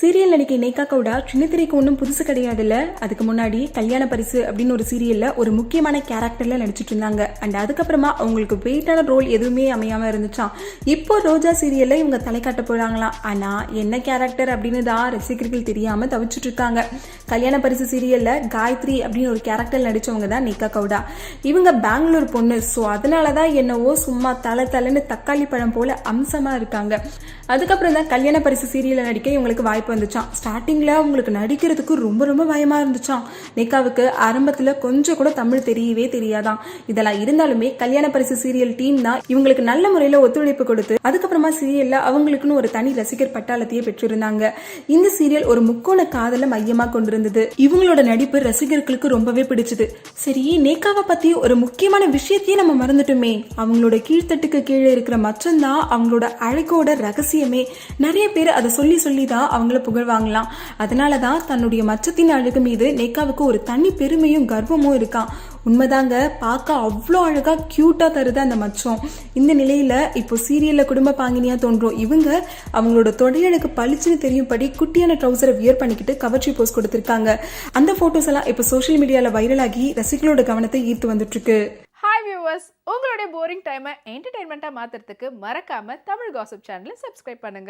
Serial நடிகை நேகா கவுடா சின்னத்திரைக்கு ஒன்றும் புதுசு கிடையாதுல்ல. அதுக்கு முன்னாடி கல்யாண பரிசு அப்படின்னு ஒரு சீரியல்ல ஒரு முக்கியமான கேரக்டர்ல நடிச்சிட்டு இருந்தாங்க. அண்ட் அதுக்கப்புறமா அவங்களுக்கு வெயிட்டான ரோல் எதுவுமே அமையாம இருந்துச்சா? இப்போ ரோஜா சீரியல்ல இவங்க தலை காட்ட போறாங்களாம். ஆனா என்ன கேரக்டர் அப்படின்னு தான் ரசிகர்கள் தெரியாம தவிச்சிட்டு இருக்காங்க. கல்யாண பரிசு சீரியல்ல காயத்ரி அப்படின்னு ஒரு கேரக்டர் நடிச்சவங்க தான் நேகா கவுடா. இவங்க பெங்களூர் பொண்ணு. ஸோ அதனால தான் என்னவோ சும்மா தலை தலைன்னு தக்காளி பழம் போல அம்சமா இருக்காங்க. அதுக்கப்புறம் தான் கல்யாண பரிசு சீரியல்ல நடிக்க இவங்களுக்கு வாய்ப்பு வாய்ப்பு வந்துச்சான் ஸ்டார்டிங்கில் அவங்களுக்கு நடிக்கிறதுக்கு ரொம்ப ரொம்ப பயமாக இருந்துச்சான் நிக்காவுக்கு ஆரம்பத்தில் கொஞ்சம் கூட தமிழ் தெரியவே தெரியாதான் இதெல்லாம் இருந்தாலுமே கல்யாண பரிசு சீரியல் டீம் தான் இவங்களுக்கு நல்ல முறையில் ஒத்துழைப்பு கொடுத்து அதுக்கப்புறமா சீரியலில் அவங்களுக்குன்னு ஒரு தனி ரசிகர் பட்டாளத்தையே பெற்றிருந்தாங்க. இந்த சீரியல் ஒரு முக்கோண காதல மையமா கொண்டிருந்தது. இவங்களோட நடிப்பு ரசிகர்களுக்கு ரொம்பவே பிடிச்சது. சரி நேகாவை பத்தி ஒரு முக்கியமான விஷயத்தையே நம்ம மறந்துட்டோமே. அவங்களோட கீழ்த்தட்டுக்கு கீழே இருக்கிற மச்சம் தான் அவங்களோட அழகோட ரகசியமே. நிறைய பேர் அதை சொல்லி சொல்லி தான் அவங்கள புகழ்வாங்களாம் அதனால தான் தன்னுடைய மச்சத்தின் அழகு மீது நேகாவுக்கு ஒரு தனி பெருமையும் கர்வமும் இருக்கான் உண்மைதாங்க பார்க்க அவ்வளோ அழகா க்யூட்டாக தருது அந்த மச்சம். இந்த நிலையில இப்போ சீரியல்ல குடும்ப பாங்கினியா தோன்றும். இவங்க அவங்களோட தொடையழுக்கு பளிச்சுன்னு தெரியும்படி குட்டியான ட்ரௌசரை வியர் பண்ணிக்கிட்டு கவர்ச்சி போஸ்ட் கொடுத்துருக்காங்க. அந்த ஃபோட்டோஸ் எல்லாம் இப்போ சோஷியல் மீடியால வைரலாகி ரசிகர்களோட கவனத்தை ஈர்த்து வந்துட்டு இருக்கு ஹாய் வியூவர்ஸ் உங்களுடைய போரிங் டைமை என்டர்டைன்மெண்ட்டாக மாற்றுறதுக்கு மறக்காமல் தமிழ் காசிப் சேனலை சப்ஸ்கிரைப் பண்ணுங்க.